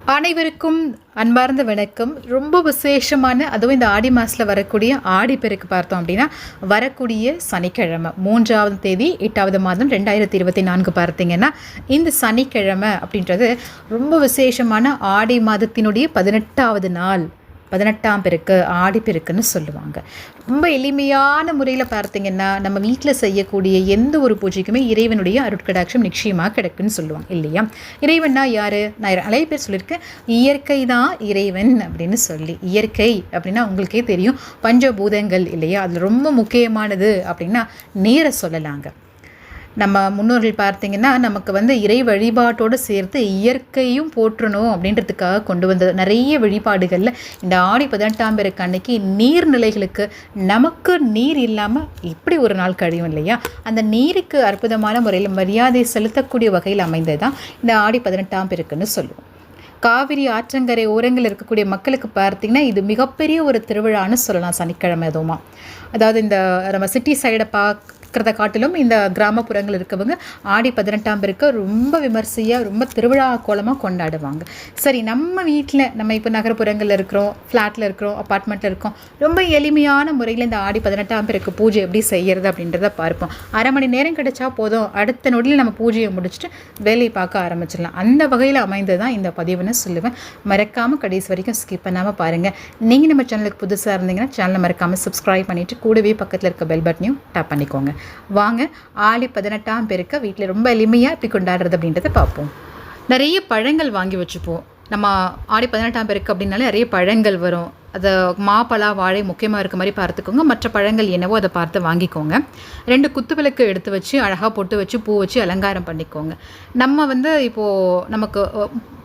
அனைவருக்கும் அன்பார்ந்த வணக்கம். ரொம்ப விசேஷமான அதுவும் இந்த ஆடி மாதத்தில் வரக்கூடிய ஆடி பெருக்கு பார்த்தோம் அப்படின்னா வரக்கூடிய சனிக்கிழமை மூன்றாவது தேதி எட்டாவது மாதம் ரெண்டாயிரத்தி இருபத்தி நான்கு பார்த்தீங்கன்னா இந்த சனிக்கிழமை அப்படின்றது ரொம்ப விசேஷமான ஆடி மாதத்தினுடைய பதினெட்டாவது நாள். பதினெட்டாம் பெருக்கு ஆடி பெருக்குன்னு சொல்லுவாங்க. ரொம்ப எளிமையான முறையில் பார்த்தீங்கன்னா நம்ம வீட்டில் செய்யக்கூடிய எந்த ஒரு பூஜைக்குமே இறைவனுடைய அருட்கடாட்சம் நிச்சயமாக கிடைக்குன்னு சொல்லுவாங்க இல்லையா? இறைவன்னா யார்? நான் நிறைய பேர் சொல்லியிருக்கேன் இயற்கை தான் இறைவன் அப்படின்னு சொல்லி. இயற்கை அப்படின்னா உங்களுக்கே தெரியும் பஞ்சபூதங்கள் இல்லையா? அதில் ரொம்ப முக்கியமானது அப்படின்னா நீரை சொல்லலாங்க. நம்ம முன்னோர்கள் பார்த்தீங்கன்னா நமக்கு வந்து இறை வழிபாட்டோடு சேர்த்து இயற்கையும் போற்றணும் அப்படின்றதுக்காக கொண்டு வந்தது. நிறைய வழிபாடுகளில் இந்த ஆடி பதினெட்டாம் பேருக்கு அன்னைக்கு நீர்நிலைகளுக்கு நமக்கு நீர் இல்லாமல் இப்படி ஒரு நாள் கழியும் இல்லையா? அந்த நீருக்கு அற்புதமான முறையில் மரியாதை செலுத்தக்கூடிய வகையில் அமைந்தது தான் இந்த ஆடி பதினெட்டாம் பேருக்குன்னு சொல்லுவோம். காவிரி ஆற்றங்கரை ஓரங்கள் இருக்கக்கூடிய மக்களுக்கு பார்த்திங்கன்னா இது மிகப்பெரிய ஒரு திருவிழான்னு சொல்லலாம் சனிக்கிழமை எதுவுமா அதாவது இந்த நம்ம சிட்டி சைடை பார்க்க இருக்கிறத காட்டிலும் இந்த கிராமப்புறங்கள் இருக்கவங்க ஆடி பதினெட்டாம் பேருக்கு ரொம்ப விமர்சையாக ரொம்ப திருவிழா கோலமாக கொண்டாடுவாங்க. சரி நம்ம வீட்டில் நம்ம இப்போ நகர்ப்புறங்களில் இருக்கிறோம் ஃப்ளாட்டில் இருக்கிறோம் அப்பார்ட்மெண்ட்டில் இருக்கோம் ரொம்ப எளிமையான முறையில் இந்த ஆடி பதினெட்டாம் பேருக்கு பூஜை எப்படி செய்கிறது அப்படின்றத பார்ப்போம். அரை மணி நேரம் கிடைச்சா போதும். அடுத்த நொடியில் நம்ம பூஜையை முடிச்சுட்டு வேலையை பார்க்க ஆரம்பிச்சிடலாம். அந்த வகையில் அமைந்தது தான் இந்த பதிவுன்னு சொல்லுவேன். மறக்காமல் கடைசி வரைக்கும் ஸ்கிப் பண்ணாமல் பாருங்கள் நீங்கள் நம்ம சேனலுக்கு புதுசாக இருந்தீங்கன்னா சேனலை மறக்காமல் சப்ஸ்கிரைப் பண்ணிவிட்டு கூடவே பக்கத்தில் இருக்க பெல் பட்டனையும் டேப் பண்ணிக்கோங்க. வாங்க ஆடி பதினெட்டாம் பேருக்கு வீட்டில் ரொம்ப எளிமையாக எப்படி கொண்டாடுறது அப்படின்றத பார்ப்போம். நிறைய பழங்கள் வாங்கி வச்சுப்போம். நம்ம ஆடி பதினெட்டாம் பேருக்கு அப்படின்னாலே நிறைய பழங்கள் வரும். அதை மாப்பழா வாழை முக்கியமாக இருக்க மாதிரி பார்த்துக்கோங்க. மற்ற பழங்கள் என்னவோ அதை பார்த்து வாங்கிக்கோங்க. ரெண்டு குத்து விளக்கு எடுத்து வச்சு அழகாக பொட்டு வச்சு பூ வச்சு அலங்காரம் பண்ணிக்கோங்க. நம்ம வந்து இப்போது நமக்கு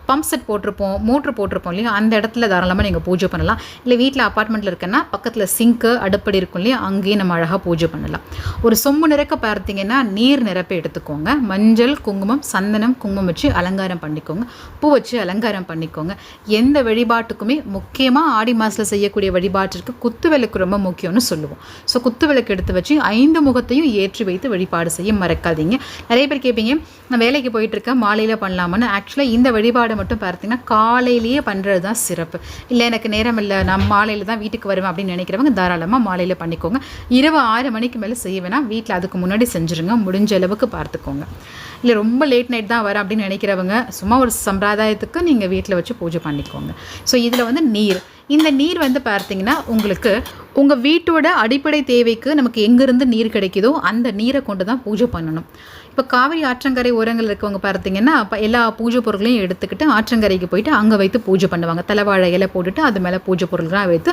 பம்ப் செட் போட்டிருப்போம் மோட்ரு போட்டிருப்போம் இல்லையா? அந்த இடத்துல தாராளமாக நீங்கள் பூஜை பண்ணலாம். இல்லை வீட்டில் அப்பார்ட்மெண்ட்டில் இருக்கேன்னா பக்கத்தில் சிங்க்கு அடுப்படி இருக்கும் இல்லையா? அங்கேயும் நம்ம அழகாக பூஜை பண்ணலாம். ஒரு சொம்பு நிறக்க பார்த்தீங்கன்னா நீர் நிரப்ப எடுத்துக்கோங்க. மஞ்சள் குங்குமம் சந்தனம் குங்குமம் வச்சு அலங்காரம் பண்ணிக்கோங்க. பூ வச்சு அலங்காரம் பண்ணிக்கோங்க. எந்த வழிபாட்டுக்குமே முக்கியமாக ஆடி மாதத்தில் செய்யக்கூடிய வழிபாட்டிற்கு குத்து விளக்கு ரொம்ப முக்கியம்னு சொல்லுவோம். ஸோ குத்து விளக்கு எடுத்து வச்சு ஐந்து முகத்தையும் ஏற்றி வைத்து வழிபாடு செய்ய மறக்காதீங்க. நிறைய பேர் கேட்பீங்க நான் வேலைக்கு போயிட்டுருக்கேன் மாலையில் பண்ணலாமான்னு. ஆக்சுவலாக இந்த வழிபாடு மட்டும் பார்த்தீங்கன்னா காலையிலேயே பண்ணுறது தான் சிறப்பு. இல்லை எனக்கு நேரம் இல்லை நான் மாலையில் தான் வீட்டுக்கு வருவேன் அப்படின்னு நினைக்கிறவங்க தாராளமாக மாலையில் பண்ணிக்கோங்க. இரவு ஆறு மணிக்கு மேலே செய்ய வேணாம். வீட்டில் அதுக்கு முன்னாடி செஞ்சுருங்க. முடிஞ்ச அளவுக்கு பார்த்துக்கோங்க. இல்லை ரொம்ப லேட் நைட் தான் வரேன் அப்படின்னு நினைக்கிறவங்க சும்மா ஒரு சம்பிரதாயத்துக்கு நீங்கள் வீட்டில் வச்சு பூஜை பண்ணிக்கோங்க. ஸோ இதில் வந்து நீர். இந்த நீர் வந்து பார்த்தீங்கன்னா உங்களுக்கு உங்கள் வீட்டோட அடிப்படை தேவைக்கு நமக்கு எங்கேருந்து நீர் கிடைக்குதோ அந்த நீரை கொண்டு தான் பூஜை பண்ணணும். இப்போ காவிரி ஆற்றங்கரை ஓரங்கள் இருக்கவங்க பார்த்தீங்கன்னா அப்போ எல்லா பூஜை பொருட்களையும் எடுத்துக்கிட்டு ஆற்றங்கரைக்கு போயிட்டு அங்கே வைத்து பூஜை பண்ணுவாங்க. தலைவாழை இலை போட்டுட்டு அது மேலே பூஜை பொருள்களாக வைத்து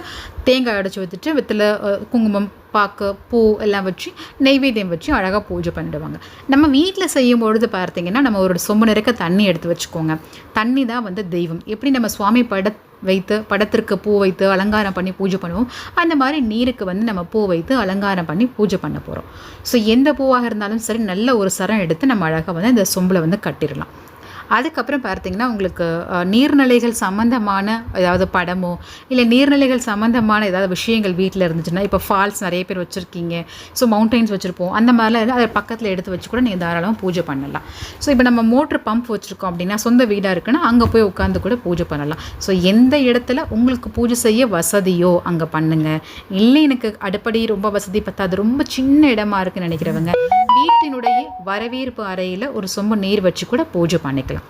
தேங்காய் அடைச்சி வச்சுட்டு வெத்தில் குங்குமம் பாக்கு பூ எல்லாம் வச்சு நெய்வேத்தியம் வச்சு அழகாக பூஜை பண்ணிடுவாங்க நம்ம வீட்டில் செய்யும் பொழுது பார்த்தீங்கன்னா நம்ம ஒரு சொம்பு நிறைக்க தண்ணி எடுத்து வச்சுக்கோங்க. தண்ணி தான் வந்து தெய்வம். எப்படி நம்ம சுவாமி பட வைத்து படத்திற்கு பூ வைத்து அலங்காரம் பண்ணி பூஜை பண்ணுவோம். அந்த மாதிரி நீருக்கு வந்து நம்ம பூ வைத்து அலங்காரம் பண்ணி பூஜை பண்ண போகிறோம் ஸோ எந்த பூவாக இருந்தாலும் சரி நல்ல ஒரு சரம் எடுத்து நம்ம அழகாக வந்து இந்த சொம்பில் வந்து கட்டிடலாம். அதுக்கப்புறம் பார்த்தீங்கன்னா உங்களுக்கு நீர்நிலைகள் சம்மந்தமான ஏதாவது படமோ இல்லை நீர்நிலைகள் சம்மந்தமான ஏதாவது விஷயங்கள் வீட்டில் இருந்துச்சுன்னா இப்போ ஃபால்ஸ் நிறைய பேர் வச்சுருக்கீங்க ஸோ மவுண்டைன்ஸ் வச்சுருப்போம் அந்த மாதிரிலாம் அதை பக்கத்தில் எடுத்து வச்சு கூட நீங்கள் தாராளமாக பூஜை பண்ணலாம். ஸோ இப்போ நம்ம மோட்ரு பம்ப் வச்சுருக்கோம் அப்படின்னா சொந்த வீடாக இருக்குன்னா அங்கே போய் உட்காந்து கூட பூஜை பண்ணலாம். ஸோ எந்த இடத்துல உங்களுக்கு பூஜை செய்ய வசதியோ அங்கே பண்ணுங்கள் இல்லை எனக்கு அடிப்படை ரொம்ப வசதி பத்தாது ரொம்ப சின்ன இடமா இருக்குன்னு நினைக்கிறவங்க வீட்டினுடைய வரவேற்பு அறையில் ஒரு சொம்பு நீர் வச்சு கூட பூஜை பண்ணிக்கலாம்.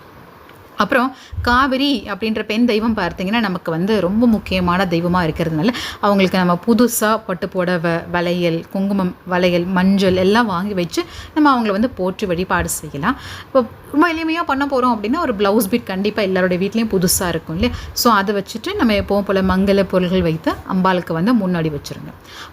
அப்புறம் காவிரி அப்படின்ற பெண் தெய்வம் பார்த்தீங்கன்னா நமக்கு வந்து ரொம்ப முக்கியமான தெய்வமாக இருக்கிறதுனால அவங்களுக்கு நம்ம புதுசாக பட்டு புடவை வளையல் குங்குமம் வளையல் மஞ்சள் எல்லாம் வாங்கி வச்சு நம்ம அவங்கள வந்து போற்றி வழிபாடு செய்யலாம். இப்போ ரொம்ப எளிமையாக பண்ண போகிறோம் அப்படின்னா ஒரு ப்ளவுஸ் பீட் கண்டிப்பாக எல்லாருடைய வீட்லேயும் புதுசாக இருக்கும் இல்லையா? ஸோ அதை வச்சுட்டு நம்ம எப்போவும் போல் மங்கள பொருள்கள் வைத்து அம்பாளுக்கு வந்து முன்னாடி வச்சுருங்க.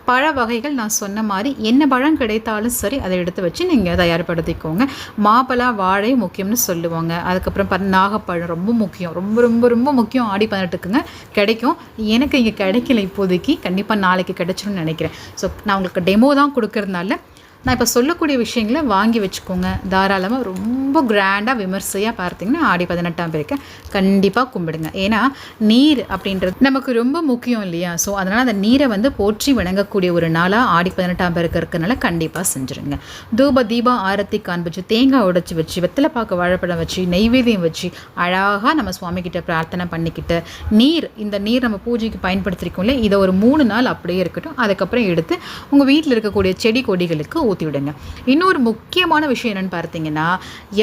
பழ வகைகள் நான் சொன்ன மாதிரி என்ன பழம் கிடைத்தாலும் சரி அதை எடுத்து வச்சு நீங்கள் தயார்படுத்திக்கோங்க. மாப்பழா வாழை முக்கியம்னு சொல்லுவாங்க. அதுக்கப்புறம் பார்த்து நாகப்பழம் ரொம்ப முக்கியம். ரொம்ப ரொம்ப ரொம்ப முக்கியம். ஆடி பதினெட்டுக்குங்க கிடைக்கும். எனக்கு இங்கே கிடைக்கல இப்போதைக்கு. கண்டிப்பாக நாளைக்கு கிடைச்சிரும்னு நினைக்கிறேன். ஸோ நான் உங்களுக்கு டெமோ தான் கொடுக்கறதுனால நான் இப்போ சொல்லக்கூடிய விஷயங்களை வாங்கி வச்சுக்கோங்க. தாராளமாக ரொம்ப கிராண்டாக விமர்சையாக பார்த்தீங்கன்னா ஆடி பதினெட்டாம் பேருக்கு கண்டிப்பாக கும்பிடுங்க. ஏன்னா நீர் அப்படின்றது நமக்கு ரொம்ப முக்கியம் இல்லையா? ஸோ அதனால் அந்த நீரை வந்து போற்றி வணங்கக்கூடிய ஒரு நாளாக ஆடி பதினெட்டாம் பேருக்கு இருக்கிறனால கண்டிப்பாக செஞ்சுருங்க. தூப தீபம் ஆரத்தி காண்பிச்சு தேங்காய் உடைச்சி வச்சு வெத்தலை பாக்கு வாழைப்பழம் வச்சு நெய்வேதியம் வச்சு அழகாக நம்ம சுவாமிக்கிட்ட பிரார்த்தனை பண்ணிக்கிட்டு நீர் இந்த நீர் நம்ம பூஜைக்கு பயன்படுத்திருக்கோம்ல இதை ஒரு மூணு நாள் அப்படியே இருக்கட்டும். அதுக்கப்புறம் எடுத்து உங்கள் வீட்டில் இருக்கக்கூடிய செடி கொடிகளுக்கு ஊற்றி விடுங்க இன்னொரு முக்கியமான விஷயம் என்னென்னு பார்த்தீங்கன்னா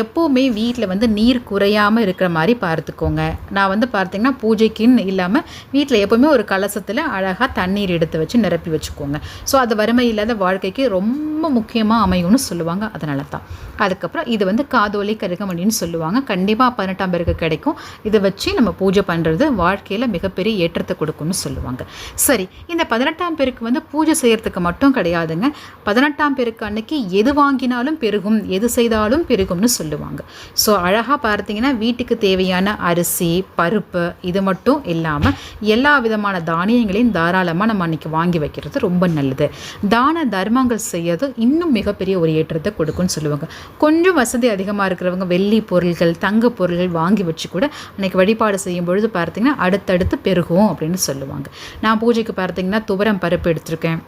எப்போவுமே வீட்டில் வந்து நீர் குறையாமல் இருக்கிற மாதிரி பார்த்துக்கோங்க. நான் வந்து பார்த்தீங்கன்னா பூஜைக்குன்னு இல்லாமல் வீட்டில் எப்போவுமே ஒரு கலசத்தில் அழகாக தண்ணீர் எடுத்து வச்சு நிரப்பி வச்சுக்கோங்க. ஸோ அது வறுமை இல்லாத வாழ்க்கைக்கு ரொம்ப முக்கியமாக அமையும்னு சொல்லுவாங்க. அதனால தான் அதுக்கப்புறம் இது வந்து காதோலி கருகமணின்னு சொல்லுவாங்க. கண்டிப்பாக பதினெட்டாம் பேருக்கு கிடைக்கும். இதை வச்சு நம்ம பூஜை பண்ணுறது வாழ்க்கையில் மிகப்பெரிய ஏற்றத்தை கொடுக்கும்னு சொல்லுவாங்க. சரி இந்த பதினெட்டாம் பேருக்கு வந்து பூஜை செய்கிறதுக்கு மட்டும் கிடையாதுங்க. பதினெட்டாம் பேருக்கு அன்னைக்கு எது வாங்கினாலும் பெருகும் எது செய்தாலும் பெருகும்னு சொல்லுவாங்க. ஸோ அழகாக பார்த்தீங்கன்னா வீட்டுக்கு தேவையான அரிசி பருப்பு இது மட்டும் இல்லாமல் எல்லா விதமான தானியங்களையும் தாராளமாக நம்ம அன்னைக்கு வாங்கி வைக்கிறது ரொம்ப நல்லது. தான தர்மங்கள் செய்யறது இன்னும் மிகப்பெரிய ஒரு ஏற்றத்தை கொடுக்கும்னு சொல்லுவாங்க. கொஞ்சம் வசதி அதிகமாக இருக்கிறவங்க வெள்ளி பொருள்கள் தங்க பொருள்கள் வாங்கி வச்சு கூட அன்னைக்கு வழிபாடு செய்யும் பொழுது பார்த்தீங்கன்னா அடுத்தடுத்து பெருகும் அப்படின்னு சொல்லுவாங்க. நான் பூஜைக்கு பார்த்தீங்கன்னா துவரம் பருப்பு எடுத்திருக்கேன்.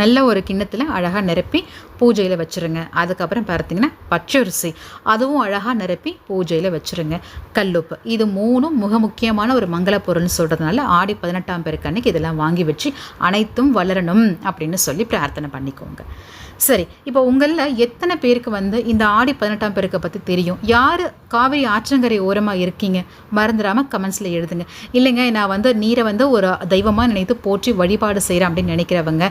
நல்ல ஒரு கிண்ணத்தில் அழகாக நிரப்பி பூஜையில் வச்சுருங்க. அதுக்கப்புறம் பார்த்தீங்கன்னா பச்சரிசி. அதுவும் அழகாக நிரப்பி பூஜையில் வச்சுருங்க. கல்லுப்பு. இது மூணும் மிக முக்கியமான ஒரு மங்கள பொருள்னு சொல்கிறதுனால ஆடி பதினெட்டாம் பேருக்கு அன்னைக்கு இதெல்லாம் வாங்கி வச்சு அனைத்தும் வளரணும் அப்படின்னு சொல்லி பிரார்த்தனை பண்ணிக்கோங்க. சரி இப்போ உங்களில் எத்தனை பேருக்கு வந்து இந்த ஆடி பதினெட்டாம் பேருக்கை பற்றி தெரியும்? யார் காவிரி ஆற்றங்கரை ஓரமாக இருக்கீங்க? மறந்துடாமல் கமெண்ட்ஸில் எழுதுங்க. இல்லைங்க நான் வந்து நீரை வந்து ஒரு தெய்வமாக நினைத்து போற்றி வழிபாடு செய்கிறேன் அப்படின்னு நினைக்கிறவங்க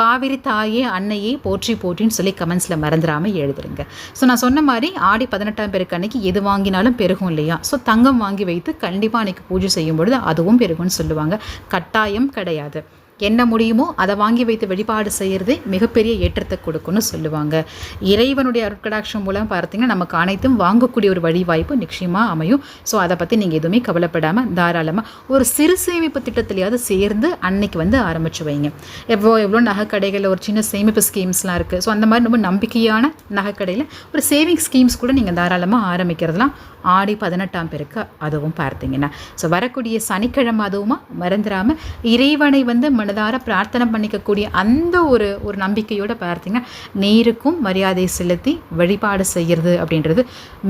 காவிரி தாயே அன்னையே போற்றி போற்றின்னு சொல்லி கமெண்ட்ஸில் மறந்துடாமல் எழுதுருங்க. ஸோ நான் சொன்ன மாதிரி ஆடி பதினெட்டாம் பேருக்கு அன்னைக்கு எது வாங்கினாலும் பெருகும் இல்லையா? ஸோ தங்கம் வாங்கி வைத்து கண்டிப்பாக அன்னைக்கு பூஜை செய்யும் பொழுது அதுவும் பெருகும்னு சொல்லுவாங்க. கட்டாயம் கிடையாது. என்ன முடியுமோ அதை வாங்கி வைத்து வழிபாடு செய்கிறது மிகப்பெரிய ஏற்றத்தை கொடுக்கும்னு சொல்லுவாங்க. இறைவனுடைய அருட்கடாட்சம் மூலம் பார்த்தீங்கன்னா நமக்கு அனைத்தும் வாங்கக்கூடிய ஒரு வழி வாய்ப்பு நிச்சயமாக அமையும். ஸோ அதை பற்றி நீங்கள் எதுவுமே கவலைப்படாமல் தாராளமாக ஒரு சிறு சேமிப்பு திட்டத்திலேயாவது சேர்ந்து அன்னைக்கு வந்து ஆரம்பிச்சு வைங்க. எவ்வளோ எவ்வளோ நகைக்கடைகளில் ஒரு சின்ன சேமிப்பு ஸ்கீம்ஸ்லாம் இருக்குது ஸோ அந்த மாதிரி ரொம்ப நம்பிக்கையான நகைக்கடையில் ஒரு சேவிங் ஸ்கீம்ஸ் கூட நீங்கள் தாராளமாக ஆரம்பிக்கிறதுலாம். ஆடி பதினெட்டாம் பேருக்கு அதுவும் பார்த்தீங்கன்னா. ஸோ வரக்கூடிய சனிக்கிழமை அதுவும் மறந்துடாமல் இறைவனை வந்து மனதார பிரார்த்தனை பண்ணிக்கக்கூடிய அந்த ஒரு ஒரு நம்பிக்கையோடு பார்த்தீங்கன்னா நேருக்கும் மரியாதை செலுத்தி வழிபாடு செய்கிறது அப்படின்றது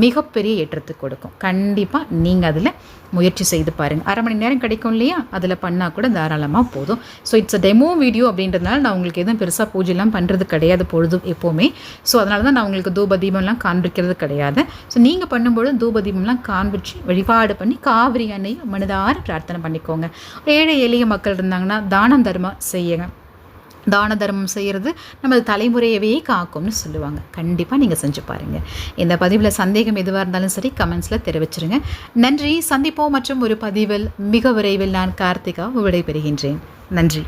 மிகப்பெரிய ஏற்றத்தை கொடுக்கும். கண்டிப்பாக நீங்கள் அதில் முயற்சி செய்து பாருங்கள் அரை மணி நேரம் கிடைக்கும் இல்லையா? அதில் பண்ணால் கூட தாராளமாக போதும். So it's a demo video அப்படின்றதுனால நான் உங்களுக்கு எதுவும் பெருசாக பூஜைலாம் பண்ணுறது கிடையாது பொழுது எப்போவுமே. ஸோ அதனால தான் நான் உங்களுக்கு தூப தீபம்லாம் காண்பிக்கிறது கிடையாது. ஸோ நீங்கள் பண்ணும்பொழுது தூப தீபம்லாம் காண்பிச்சு வழிபாடு பண்ணி காவிரி அன்னையை மனதார பிரார்த்தனை பண்ணிக்கோங்க. ஏழை எளிய மக்கள் இருந்தாங்கன்னா தானம் தர்மம் செய்யுங்க. தான தர்மம் செய்கிறது நமது தலைமுறையவே காக்கும்னு சொல்லுவாங்க. கண்டிப்பாக நீங்கள் செஞ்சு பாருங்கள் இந்த பதிவில் சந்தேகம் எதுவாக இருந்தாலும் சரி கமெண்ட்ஸில் தெரிவிச்சிருங்க. நன்றி. சந்திப்போம் மற்றும் ஒரு பதிவில் மிக விரைவில் நான் கார்த்திகா விடைபெறுகின்றேன். நன்றி.